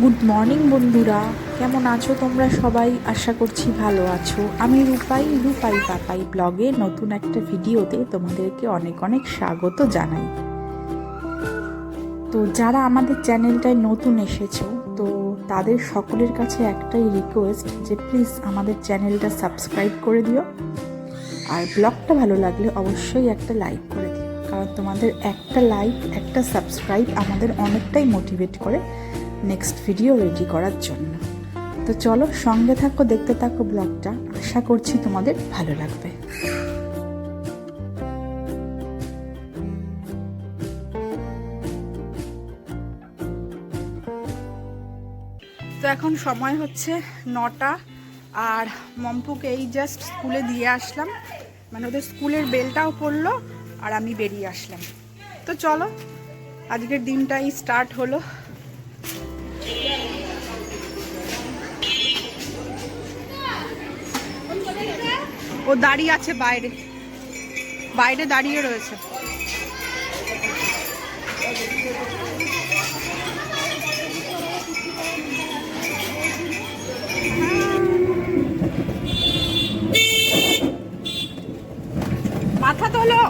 Good morning বন্ধুরা। কেমন আছো তোমরা সবাই? আশা করছি ভালো আছো। আমি রূপাই রূপাই পাপাই ব্লগে নতুন একটা ভিডিওতে তোমাদেরকে অনেক অনেক স্বাগত জানাই। তো যারা আমাদের চ্যানেলটায় নতুন এসেছ, তো তাদের সকলের কাছে একটাই রিকোয়েস্ট যে প্লিজ আমাদের চ্যানেলটা সাবস্ক্রাইব করে দিও। আর ব্লগটা ভালো লাগলে অবশ্যই একটা লাইক তোমাদের একটা লাইক একটা সাবস্ক্রাইব আমাদের অনেকটাই মোটিভেট করে নেক্সট ভিডিও রেডি করার জন্য। তো চলো সঙ্গে থাকো, দেখতে থাকো ব্লগটা আশা করছি তোমাদের ভালো লাগবে। তো এখন সময় হচ্ছে নটা, আর মম্পুকে এই জাস্ট স্কুলে দিয়ে আসলাম। মানে ওদের স্কুলের বেলটাও পড়ল আর আমি বেরিয়ে আসলাম। তো চলো, আজকের দিনটাই স্টার্ট হলো। ও দাঁড়িয়ে আছে বাইরে। বাইরে দাঁড়িয়ে রয়েছে। মাথা তোলো।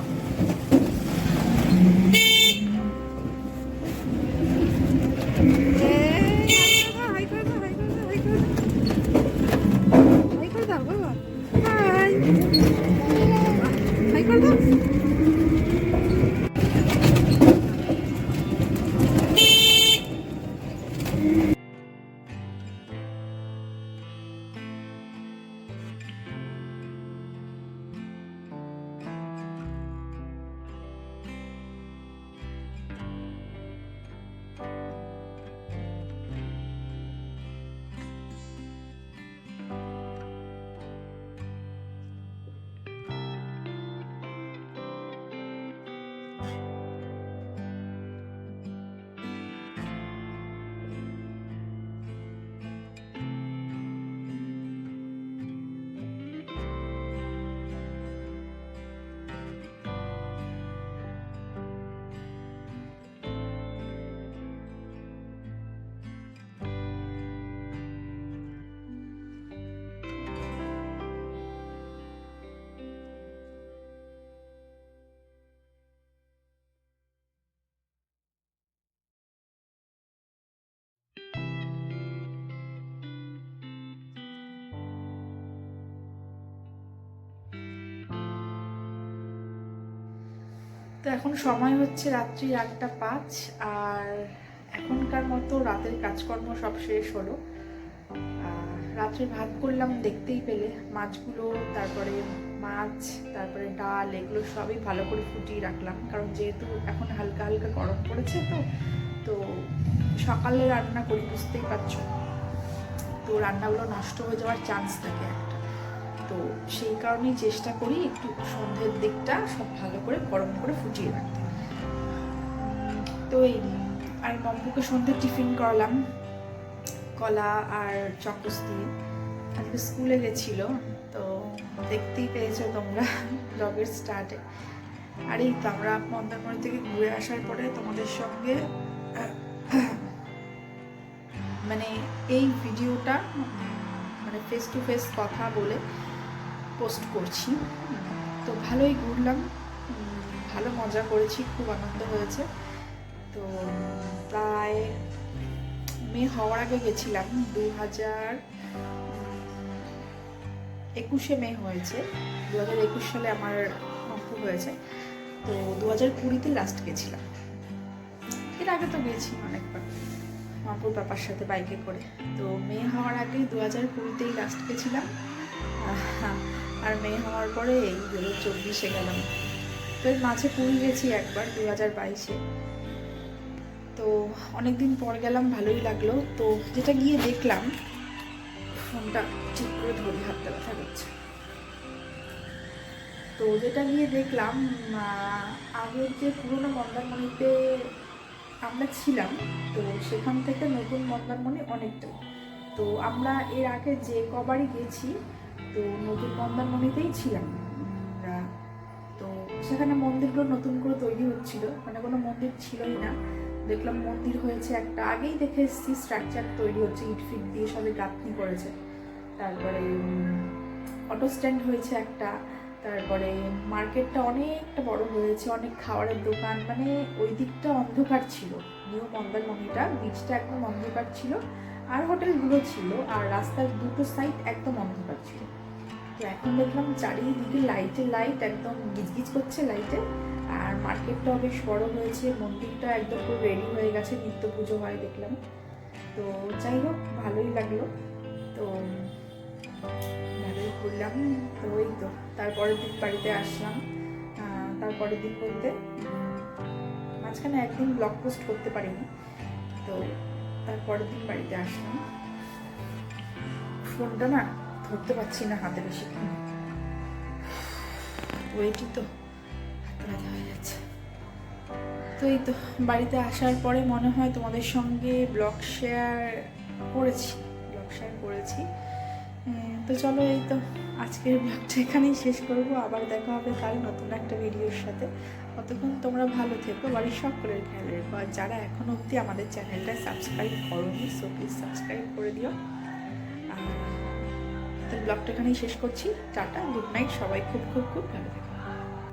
তো এখন সময় হচ্ছে রাত্রি আটটা পাঁচ, আর এখনকার মতো রাতের কাজকর্ম সব শেষ হলো। রাত্রে ভাত করলাম দেখতেই পেলে, মাছগুলো, তারপরে মাছ, তারপরে ডাল, এগুলো সবই ভালো করে ফুটিয়ে রাখলাম। কারণ যেহেতু এখন হালকা হালকা গরম পড়েছে তো তো সকালে রান্না করি, বুঝতেই পারছ। তো রান্নাগুলো নষ্ট হয়ে যাওয়ার চান্স থাকে তো সেই কারণেই চেষ্টা করি একটু সন্ধ্যের দিকটা সব ভালো করে গরম করে ফুটিয়ে রাখতে। তো এই আর মম্পুকে সন্ধ্যে টিফিন করালাম, কলা আর চকস দিয়ে। আজকে স্কুলে গেছিল, তো দেখতেই পেয়েছ তোমরা ব্লগের স্টার্টে। আর এই তো আমরা মন্দারমণি থেকে ঘুরে আসার পরে তোমাদের সঙ্গে মানে এই ভিডিওটা মানে ফেস টু ফেস কথা বলে পোস্ট করছি। তো ভালোই ঘুরলাম। ভালো মজা করেছি, খুব আনন্দ হয়েছে। তো প্রায় মে হওয়ার আগে গেছিলাম। দু হাজার একুশে মে হয়েছে। দু হাজার একুশ সালে আমার নক্ষু হয়েছে। তো দু হাজার কুড়িতে লাস্ট গেছিলাম। এর আগে তো গেছি অনেকবার। মাপুর পাপার সাথে বাইকে করে। তো মে হওয়ার আগে দু হাজার কুড়িতেই লাস্ট গেছিলাম। আর মেয়ে হওয়ার পরে এই দু হাজার চব্বিশে গেলাম। তো এর মাঝে পুরী গেছি একবার দু হাজার বাইশে। তো অনেকদিন পর গেলাম, ভালোই লাগল। তো যেটা গিয়ে দেখলাম, ফোনটা ঠিক করে ধরে, হাতটা ব্যথা করছে। তো যেটা গিয়ে দেখলাম আগের যে পুরোনো মন্দারমণিতে আমরা ছিলাম, তো সেখান থেকে নতুন মন্দারমণি অনেকটাই তো আমরা এর আগে যে কবারই গেছি তো নতুন মন্দারমণিতেই ছিলাম। আমরা তো সেখানে মন্দিরগুলো নতুন করে তৈরি হচ্ছিল। মানে কোনো মন্দির ছিলই না। দেখলাম মন্দির হয়েছে একটা, আগেই দেখে এসেছি স্ট্রাকচার তৈরি হচ্ছে, ইট ফিট দিয়ে সবে গাঁথনি করেছে। তারপরে অটো স্ট্যান্ড হয়েছে একটা, তারপরে মার্কেটটা অনেকটা বড় হয়েছে, অনেক খাবারের দোকান মানে ওই দিকটা অন্ধকার ছিল। নিউ মন্দারমণিটা বিচটা একদম অন্ধকার ছিল, আর হোটেলগুলো ছিল, আর রাস্তার দুটো সাইড একদম অন্ধকার ছিল। এখন দেখলাম চারিদিকে লাইটে লাইট একদম গিজগিজ করছে লাইটে আর মার্কেটটাও বেশ বড় হয়েছে, মন্দিরটা একদম পুরো রেডি হয়ে গেছে, নিত্য পুজো হয় দেখলাম। তো যাই হোক, ভালোই লাগল। তো ভালোই ঘুরলাম তো ওই তো, তারপরের দিন বাড়িতে আসলাম। তারপরের দিন বলতে মাঝখানে একদিন ব্লগ পোস্ট করতে পারিনি। তো তারপরের দিন বাড়িতে আসলাম। ফোনটা না ধরতে পারছি না, হাতে বেশি ওয়েটই তো হয়ে যাচ্ছে। তো এই তো, বাড়িতে আসার পরে মনে হয় তোমাদের সঙ্গে ব্লগ শেয়ার করেছি, ব্লগ শেয়ার করেছি। তো চলো এই তো, আজকের ব্লগটা এখানেই শেষ করব। আবার দেখা হবে কাল নতুন একটা ভিডিওর সাথে। ততক্ষণ তোমরা ভালো থেকো, বাড়ির সকলের খেয়াল রেখো। আর যারা এখনও অবধি আমাদের চ্যানেলটা সাবস্ক্রাইব করোনি, সো প্লিজ সাবস্ক্রাইব করে দিও। আর তো ব্লগটা এখানেই শেষ করছি। টাটা গুড নাইট সবাই খুব খুব খুব ভালো